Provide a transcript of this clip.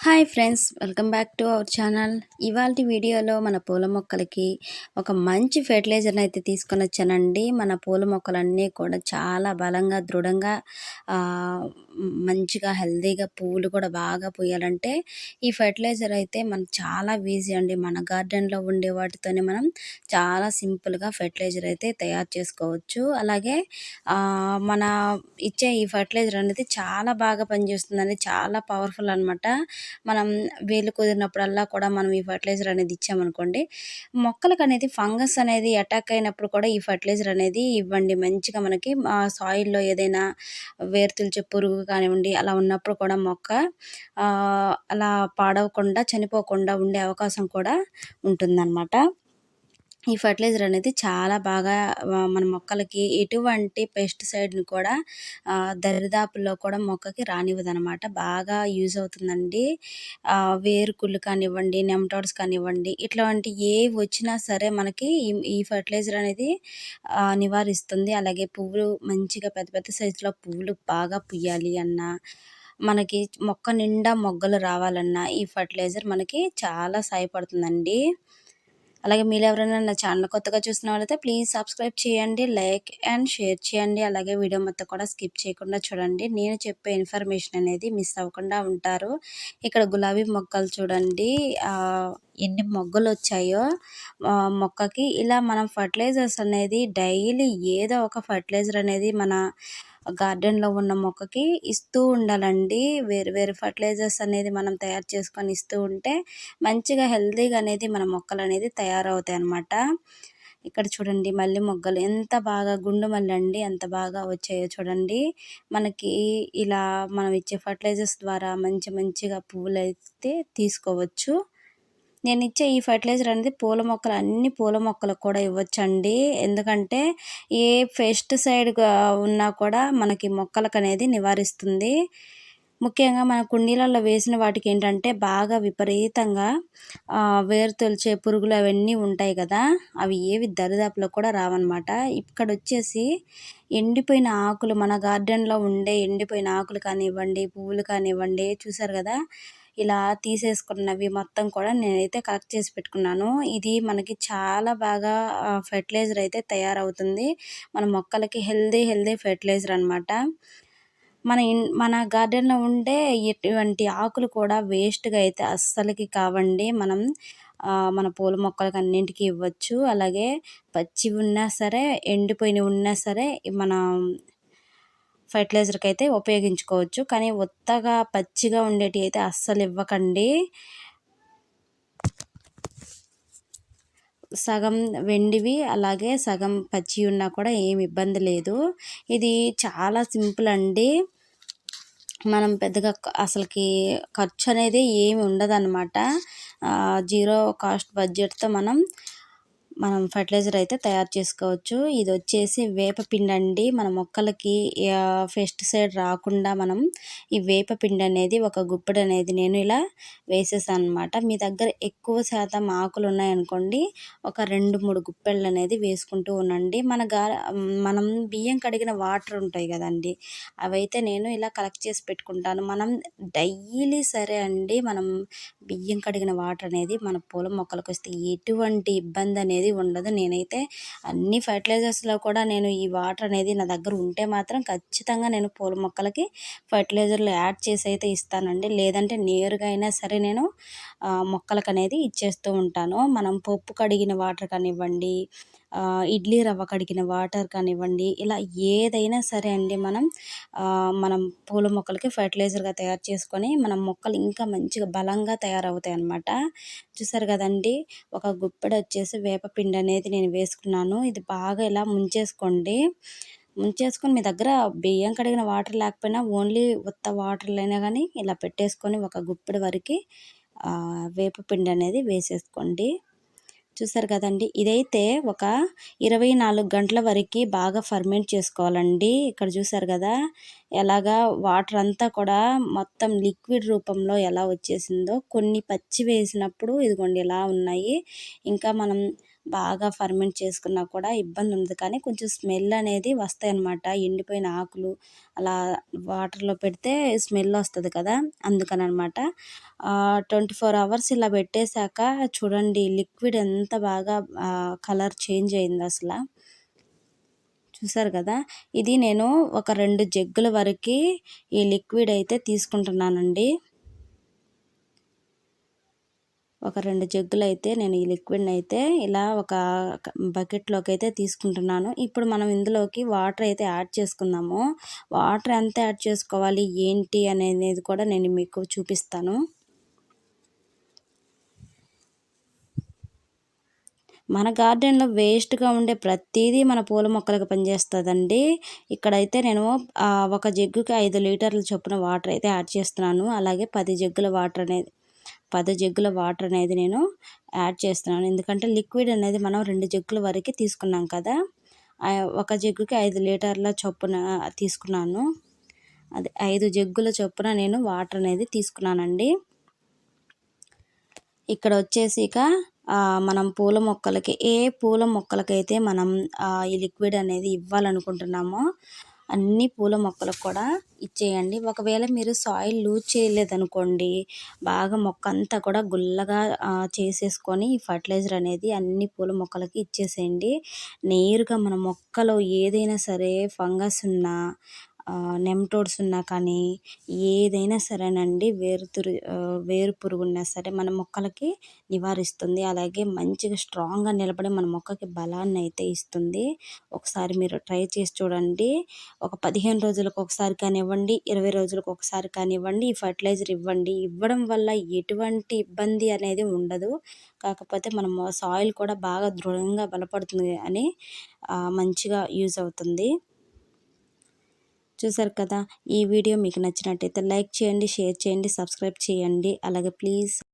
Hi friends welcome back to our channel. ఇవాళ వీడియోలో మన పూల మొక్కలకి ఒక మంచి ఫెర్టిలైజర్ని అయితే తీసుకొని వచ్చానండి. మన పూల మొక్కలన్నీ కూడా చాలా బలంగా దృఢంగా మంచిగా హెల్తీగా పువ్వులు కూడా బాగా పూయాలంటే ఈ ఫెర్టిలైజర్ అయితే మనకు చాలా ఈజీ అండి. మన గార్డెన్లో ఉండే వాటితోనే మనం చాలా సింపుల్గా ఫెర్టిలైజర్ అయితే తయారు చేసుకోవచ్చు. అలాగే మన ఇచ్చే ఈ ఫెర్టిలైజర్ అనేది చాలా బాగా పనిచేస్తుందండి. చాలా పవర్ఫుల్ అనమాట మనం వేలు కుదిరినప్పుడల్లా కూడా మనం ఈ ఫర్టిలైజర్ అనేది ఇచ్చామనుకోండి మొక్కలకు అనేది ఫంగస్ అనేది అటాక్ అయినప్పుడు కూడా ఈ ఫర్టిలైజర్ అనేది ఇవ్వండి. మంచిగా మనకి సాయిల్లో ఏదైనా వేరుతుల్చే పురుగు కానివ్వండి అలా ఉన్నప్పుడు కూడా మొక్క అలా పాడవకుండా చనిపోకుండా ఉండే అవకాశం కూడా ఉంటుందన్నమాట. ఈ ఫర్టిలైజర్ అనేది చాలా బాగా మన మొక్కలకి ఎటువంటి పెస్టిసైడ్ని కూడా దరిదాపుల్లో కూడా మొక్కకి రానివ్వదనమాట బాగా యూజ్ అవుతుందండి. వేరుకుళ్ళు కానివ్వండి నెమటాడ్స్ కానివ్వండి ఇట్లాంటి ఏ వచ్చినా సరే మనకి ఈ ఫర్టిలైజర్ అనేది నివారిస్తుంది. అలాగే పువ్వులు మంచిగా పెద్ద పెద్ద సైజులో పువ్వులు బాగా పుయ్యాలి అన్న మనకి మొక్క నిండా మొగ్గలు రావాలన్నా ఈ ఫర్టిలైజర్ మనకి చాలా సహాయపడుతుందండి. అలాగే మీరు ఎవరైనా నా ఛానల్ కొత్తగా చూసిన వాళ్ళైతే ప్లీజ్ సబ్స్క్రైబ్ చేయండి లైక్ అండ్ షేర్ చేయండి. అలాగే వీడియో మొత్తం కూడా స్కిప్ చేయకుండా చూడండి. నేను చెప్పే ఇన్ఫర్మేషన్ అనేది మిస్ అవ్వకుండా ఉంటారు. ఇక్కడ గులాబీ మొక్కలు చూడండి. ఎన్ని మొగ్గలు వచ్చాయో. మొక్కకి ఇలా మనం ఫర్టిలైజర్స్ అనేది డైలీ ఏదో ఒక ఫర్టిలైజర్ అనేది మన గార్డెన్లో ఉన్న మొక్కకి ఇస్తూ ఉండాలండి. వేరు వేరు ఫర్టిలైజర్స్ అనేది మనం తయారు చేసుకొని ఇస్తూ ఉంటే మంచిగా హెల్తీగా అనేది మన మొక్కలు అనేది తయారవుతాయి అన్నమాట. ఇక్కడ చూడండి మళ్ళీ మొగ్గలు ఎంత బాగా గుండు మళ్ళీ అండి ఎంత బాగా వచ్చాయో చూడండి. మనకి ఇలా మనం ఇచ్చే ఫర్టిలైజర్స్ ద్వారా మంచి మంచిగా పువ్వులు అయితే తీసుకోవచ్చు. నేను ఇచ్చే ఈ ఫర్టిలైజర్ అనేది పూల మొక్కలు అన్ని పూల మొక్కలకు కూడా ఇవ్వచ్చండి. ఎందుకంటే ఏ పెస్టిసైడ్గా ఉన్నా కూడా మనకి మొక్కలకు అనేది నివారిస్తుంది. ముఖ్యంగా మన కుండీలలో వేసిన వాటికి ఏంటంటే బాగా విపరీతంగా వేరు తొలిచే పురుగులు అవన్నీ ఉంటాయి కదా అవి ఏవి దరిదాపులో కూడా రావన్నమాట. ఇక్కడ వచ్చేసి ఎండిపోయిన ఆకులు మన గార్డెన్లో ఉండే ఎండిపోయిన ఆకులు కానివ్వండి పువ్వులు కానివ్వండి చూసారు కదా ఇలా తీసేసుకున్నవి మొత్తం కూడా నేనైతే కలెక్ట్ చేసి పెట్టుకున్నాను. ఇది మనకి చాలా బాగా ఫెర్టిలైజర్ అయితే తయారవుతుంది. మన మొక్కలకి హెల్దీ హెల్దీ ఫెర్టిలైజర్ అనమాట మన ఇన్ మన గార్డెన్లో ఉండే ఎటువంటి ఆకులు కూడా వేస్ట్గా అయితే అస్సలకి కావండి. మనం మన పూల మొక్కలకి అన్నింటికి ఇవ్వచ్చు. అలాగే పచ్చి ఉన్నా సరే ఎండిపోయినవి ఉన్నా సరే మనం ఫర్టిలైజర్కి అయితే ఉపయోగించుకోవచ్చు. కానీ ఉత్తగా పచ్చిగా ఉండేటివి అయితే అస్సలు ఇవ్వకండి. సగం వెండివి అలాగే సగం పచ్చి ఉన్నా కూడా ఏమి ఇబ్బంది లేదు. ఇది చాలా సింపుల్ అండి. మనం పెద్దగా అసలుకి ఖర్చు అనేది ఏమి ఉండదన్నమాట. జీరో కాస్ట్ బడ్జెట్తో మనం మనం ఫర్టిలైజర్ అయితే తయారు చేసుకోవచ్చు. ఇది వచ్చేసి వేపపిండి అండి మన మొక్కలకి పెస్టిసైడ్ రాకుండా మనం ఈ వేపపిండి అనేది ఒక గుప్పెడు అనేది నేను ఇలా వేసేసాను అనమాట మీ దగ్గర ఎక్కువ శాతం ఆకులు ఉన్నాయనుకోండి ఒక రెండు మూడు గుప్పెళ్ళు అనేది వేసుకుంటూ ఉండండి. మన గా మనం బియ్యం కడిగిన వాటర్ ఉంటాయి కదండి అవైతే నేను ఇలా కలెక్ట్ చేసి పెట్టుకుంటాను. మనం డైలీ సరే అండి మనం బియ్యం కడిగిన వాటర్ అనేది మన పూల మొక్కలకు వస్తే ఎటువంటి ఇబ్బంది అనేది అనేది ఉండదు. నేనైతే అన్ని ఫర్టిలైజర్స్లో కూడా నేను ఈ వాటర్ అనేది నా దగ్గర ఉంటే మాత్రం ఖచ్చితంగా నేను పూల మొక్కలకి ఫర్టిలైజర్లు యాడ్ చేసి అయితే ఇస్తానండి. లేదంటే నేరుగా అయినా సరే నేను మొక్కలకు అనేది ఇచ్చేస్తూ ఉంటాను. మనం పప్పు కడిగిన వాటర్ కానివ్వండి ఇడ్లీ రవ్వ కడిగిన వాటర్ కానివ్వండి ఇలా ఏదైనా సరే అండి మనం మనం పూల మొక్కలకి ఫర్టిలైజర్గా తయారు చేసుకొని మనం మొక్కలు ఇంకా మంచిగా బలంగా తయారవుతాయి అన్నమాట చూసారు కదండి ఒక గుప్పెడు వచ్చేసి వేపపిండి అనేది నేను వేసుకున్నాను. ఇది బాగా ఇలా ముంచేసుకోండి. ముంచేసుకొని మీ దగ్గర బియ్యం కడిగిన వాటర్ లేకపోయినా ఓన్లీ ఉత్త వాటర్లైనా కానీ ఇలా పెట్టేసుకొని ఒక గుప్పెడు వరకు వేపపిండి అనేది వేసేసుకోండి. చూసారు కదండి. ఇదైతే ఒక ఇరవై నాలుగు గంటల వరకు బాగా ఫర్మెంట్ చేసుకోవాలండి. ఇక్కడ చూసారు కదా ఎలాగా వాటర్ అంతా కూడా మొత్తం లిక్విడ్ రూపంలో ఎలా వచ్చేసిందో కొన్ని పచ్చి వేసినప్పుడు ఇదిగోండి ఇలా ఉన్నాయి. ఇంకా మనం బాగా ఫర్మెంట్ చేసుకున్నా కూడా ఇబ్బంది ఉంది కానీ కొంచెం స్మెల్ అనేది వస్తాయి అన్నమాట. ఎండిపోయిన ఆకులు అలా వాటర్లో పెడితే స్మెల్ వస్తుంది కదా అందుకని అనమాట ట్వంటీ ఫోర్ అవర్స్ ఇలా పెట్టేశాక చూడండి లిక్విడ్ ఎంత బాగా కలర్ చేంజ్ అయింది అసలు. చూసారు కదా? ఇది నేను ఒక రెండు జగ్గుల వరకు ఈ లిక్విడ్ అయితే తీసుకుంటున్నానండి. ఒక రెండు జగ్గులు అయితే నేను ఈ లిక్విడ్ని అయితే ఇలా ఒక బకెట్లోకి అయితే తీసుకుంటున్నాను. ఇప్పుడు మనం ఇందులోకి వాటర్ అయితే యాడ్ చేసుకుందాము. వాటర్ ఎంత యాడ్ చేసుకోవాలి? ఏంటి అనేది కూడా నేను మీకు చూపిస్తాను. మన గార్డెన్లో వేస్ట్గా ఉండే ప్రతిదీ మన పూల మొక్కలకు పనిచేస్తుందండి. ఇక్కడైతే నేను ఒక జగ్గుకి ఐదు లీటర్ల చొప్పున వాటర్ అయితే యాడ్ చేస్తున్నాను. అలాగే పది జగ్గుల వాటర్ అనేది పది జగ్గుల వాటర్ అనేది నేను యాడ్ చేస్తున్నాను. ఎందుకంటే లిక్విడ్ అనేది మనం రెండు జగ్గుల వరకు తీసుకున్నాం కదా. ఒక జగ్గుకి ఐదు లీటర్ల చొప్పున తీసుకున్నాను. అది ఐదు జగ్గుల చొప్పున నేను వాటర్ అనేది తీసుకున్నానండి. ఇక్కడ వచ్చేసి ఇక మనం పూల మొక్కలకి ఏ పూల మొక్కలకైతే మనం ఈ లిక్విడ్ అనేది ఇవ్వాలనుకుంటున్నామో అన్ని పూల మొక్కలకు కూడా ఇచ్చేయండి. ఒకవేళ మీరు సాయిల్ లూజ్ చేయలేదనుకోండి బాగా మొక్క అంతా కూడా గుల్లగా చేసేసుకొని ఈ ఫర్టిలైజర్ అనేది అన్ని పూల మొక్కలకి ఇచ్చేసేయండి. నేరుగా మన మొక్కలో ఏదైనా సరే ఫంగస్ ఉన్నా నెమ్టోడ్స్ ఉన్నా కానీ ఏదైనా సరేనండి వేరు తురు వేరు పురుగు ఉన్నా సరే మన మొక్కలకి నివారిస్తుంది. అలాగే మంచిగా స్ట్రాంగ్గా నిలబడి మన మొక్కకి బలాన్ని అయితే ఇస్తుంది. ఒకసారి మీరు ట్రై చేసి చూడండి. ఒక పదిహేను రోజులకు ఒకసారి కానివ్వండి ఇరవై రోజులకు ఒకసారి కానివ్వండి ఈ ఫర్టిలైజర్ ఇవ్వండి. ఇవ్వడం వల్ల ఎటువంటి ఇబ్బంది అనేది ఉండదు. కాకపోతే మనం సాయిల్ కూడా బాగా దృఢంగా బలపడుతుంది అని మంచిగా యూజ్ అవుతుంది. చూసారు కదా? ఈ వీడియో మీకు నచ్చినట్టయితే లైక్ చేయండి షేర్ చేయండి సబ్స్క్రైబ్ చేయండి. అలాగే ప్లీజ్.